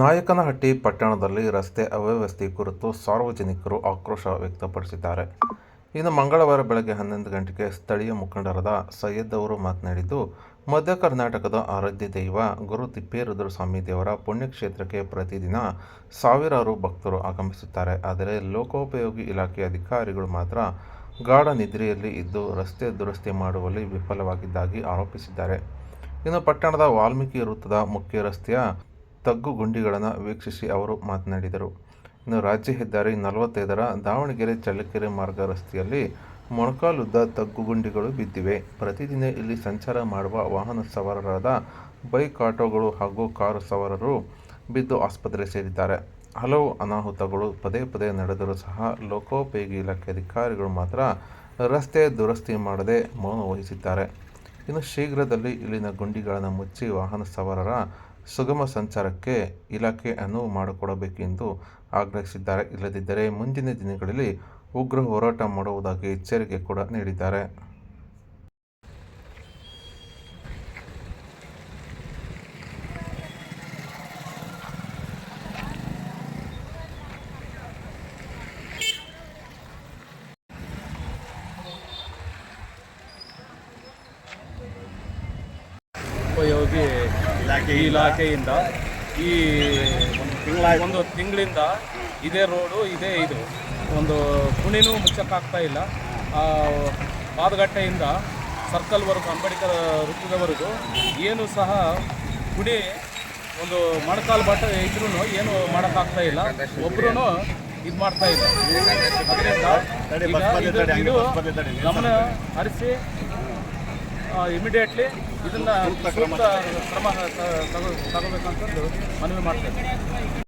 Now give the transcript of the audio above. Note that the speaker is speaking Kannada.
ನಾಯಕನಹಟ್ಟಿ ಪಟ್ಟಣದಲ್ಲಿ ರಸ್ತೆ ಅವ್ಯವಸ್ಥೆ ಕುರಿತು ಸಾರ್ವಜನಿಕರು ಆಕ್ರೋಶ ವ್ಯಕ್ತಪಡಿಸಿದ್ದಾರೆ. ಇನ್ನು ಮಂಗಳವಾರ ಬೆಳಗ್ಗೆ ಹನ್ನೊಂದು ಗಂಟೆಗೆ ಸ್ಥಳೀಯ ಮುಖಂಡರಾದ ಸೈಯದ್ ಅವರು ಮಾತನಾಡಿದ್ದು, ಮಧ್ಯ ಕರ್ನಾಟಕದ ಆರಾಧ್ಯ ದೈವ ಗುರು ತಿಪ್ಪೇರುದ್ರಸ್ವಾಮಿ ದೇವರ ಪುಣ್ಯಕ್ಷೇತ್ರಕ್ಕೆ ಪ್ರತಿದಿನ ಸಾವಿರಾರು ಭಕ್ತರು ಆಗಮಿಸುತ್ತಾರೆ. ಆದರೆ ಲೋಕೋಪಯೋಗಿ ಇಲಾಖೆ ಅಧಿಕಾರಿಗಳು ಮಾತ್ರ ಗಾಢ ನಿದ್ರೆಯಲ್ಲಿ ಇದ್ದು ರಸ್ತೆ ದುರಸ್ತಿ ಮಾಡುವಲ್ಲಿ ವಿಫಲವಾಗಿದ್ದಾಗಿ ಆರೋಪಿಸಿದ್ದಾರೆ. ಇನ್ನು ಪಟ್ಟಣದ ವಾಲ್ಮೀಕಿ ವೃತ್ತದ ಮುಖ್ಯ ರಸ್ತೆಯ ತಗ್ಗು ಗುಂಡಿಗಳನ್ನು ವೀಕ್ಷಿಸಿ ಅವರು ಮಾತನಾಡಿದರು. ಇನ್ನು ರಾಜ್ಯ ಹೆದ್ದಾರಿ ನಲವತ್ತೈದರ ದಾವಣಗೆರೆ ಚಳ್ಳಕೆರೆ ಮಾರ್ಗ ರಸ್ತೆಯಲ್ಲಿ ಮೊಣಕಾಲುದ್ದ ತಗ್ಗು ಗುಂಡಿಗಳು ಬಿದ್ದಿವೆ. ಪ್ರತಿದಿನ ಇಲ್ಲಿ ಸಂಚಾರ ಮಾಡುವ ವಾಹನ ಸವಾರರಾದ ಬೈಕ್ ಆಟೋಗಳು ಹಾಗೂ ಕಾರು ಸವಾರರು ಬಿದ್ದು ಆಸ್ಪತ್ರೆ ಸೇರಿದ್ದಾರೆ. ಹಲವು ಅನಾಹುತಗಳು ಪದೇ ಪದೇ ನಡೆದರೂ ಸಹ ಲೋಕೋಪಯೋಗಿ ಇಲಾಖೆ ಅಧಿಕಾರಿಗಳು ಮಾತ್ರ ರಸ್ತೆ ದುರಸ್ತಿ ಮಾಡದೆ ಮೌನ ವಹಿಸಿದ್ದಾರೆ. ಇನ್ನು ಶೀಘ್ರದಲ್ಲಿ ಇಲ್ಲಿನ ಗುಂಡಿಗಳನ್ನು ಮುಚ್ಚಿ ವಾಹನ ಸವಾರರ ಸುಗಮ ಸಂಚಾರಕ್ಕೆ ಇಲಾಖೆ ಅನುವು ಮಾಡಿಕೊಡಬೇಕೆಂದು ಆಗ್ರಹಿಸಿದ್ದಾರೆ. ಇಲ್ಲದಿದ್ದರೆ ಮುಂದಿನ ದಿನಗಳಲ್ಲಿ ಉಗ್ರ ಹೋರಾಟ ಮಾಡುವುದಾಗಿ ಎಚ್ಚರಿಕೆ ಕೂಡ ನೀಡಿದ್ದಾರೆ. ಉಪಯೋಗಿ ಇಲಾಖೆ ಇಲಾಖೆಯಿಂದ ಈ ಒಂದು ತಿಂಗಳ ಒಂದು ತಿಂಗಳಿಂದ ಇದೇ ರೋಡು ಇದೇ ಇದು. ಒಂದು ಕುಣಿನೂ ಮುಚ್ಚಕ್ಕಾಗ್ತಾ ಇಲ್ಲ. ಆ, ಪಾದಗಟ್ಟೆಯಿಂದ ಸರ್ಕಲ್ವರೆಗೂ ಅಂಬೇಡ್ಕರ್ ವೃತ್ತದವರೆಗೂ ಏನು ಸಹ ಕುಣಿ ಒಂದು ಮೊಣಕಾಲು ಬಟ್ಟ ಇದ್ರೂ ಏನು ಮಾಡೋಕ್ಕಾಗ್ತಾ ಇಲ್ಲ. ಒಬ್ರು ಇದು ಮಾಡ್ತಾ ಇಲ್ಲ. ಅದರಿಂದ. ಗಮನ ಹರಿಸಿ ಇಮಿಡಿಯೇಟ್ಲಿ ಇದನ್ನ ಸೂಕ್ತ ಕ್ರಮ ತಗೋಬೇಕಂತಂದು ಮನವಿ ಮಾಡ್ತೇನೆ